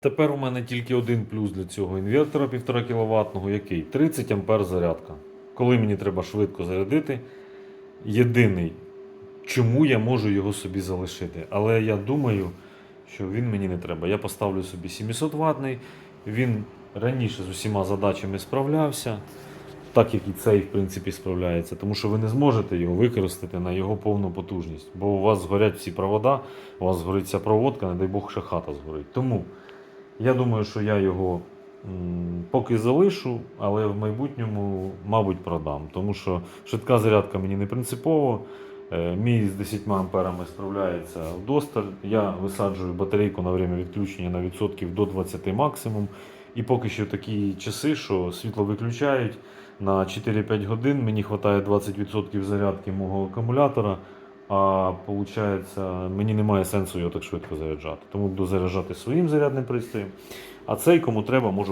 Тепер у мене тільки один плюс для цього інвертора 1,5 кВт, який 30 А зарядка. Коли мені треба швидко зарядити, єдиний, чому я можу його собі залишити. Але я думаю, що він мені не треба. Я поставлю собі 700 ватний. Він раніше з усіма задачами справлявся, так як і цей, в принципі, справляється. Тому що ви не зможете його використати на його повну потужність. Бо у вас згорять всі провода, у вас згорить проводка, не дай Бог, ще хата згорить. Тому я думаю, що я його поки залишу, але в майбутньому, мабуть, продам. Тому що швидка зарядка мені не принципово. Е, Мій з 10 амперами справляється вдосталь. Я висаджую батарейку на время відключення на відсотків до 20 максимум. І поки що такі часи, що світло виключають на 4-5 годин, мені вистачає 20% зарядки мого акумулятора. А получається, мені немає сенсу його так швидко заряджати. Тому буду заряджати своїм зарядним пристроєм. А цей, кому треба, можу